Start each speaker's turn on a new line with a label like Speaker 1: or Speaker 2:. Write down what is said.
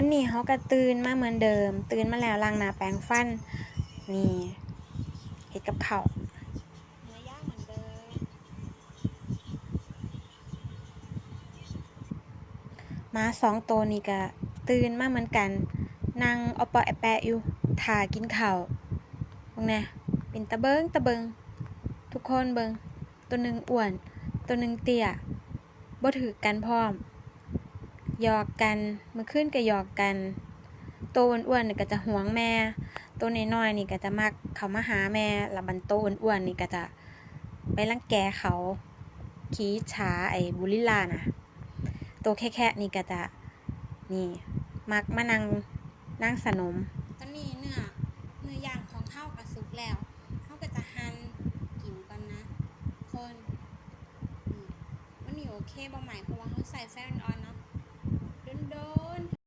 Speaker 1: วันนี้เขาก็ตื่นมาเหมือนเดิม ตื่นมาแล้วล้างหน้าแปรงฟัน นี่เฮ็ดกับข้าวเนื้อย่ามาสองตัวนี่ก็ตื่นมาเหมือนกันนั่งเอาปาะแอแปะอยู่ถ่ากินข้าวพวกเนี่ยเป็นตะเบิงตะเบิง ทุกคนเบิง ตัวหนึ่งอ้วน ตัวหนึ่งเตี้ยบ่ถือกันพร้อม หยอกกันมื่อคืนก็หยอกกัน ตัวอ้วนๆนี่ก็จะหวงแม่ ตัวน้อยๆนี่ก็จะมักเขามาหาแม่ล้วบันโตวอ้วนๆนี่ก็จะไปรังแกเขาขี้ฉาไอ้บุลิลานะตัวแค่ๆนี่ก็จะนี่มักมานั่งนั่งสนมตอนนี้เนื้อเนื้อย่างของเข้ากระสุกแล้วเข้าก็จะหั่นกินก่อนนะ คนมวันนี้โอเคบ่ใหม่เพราะว่าเขาใส่แฟนออนเนาะ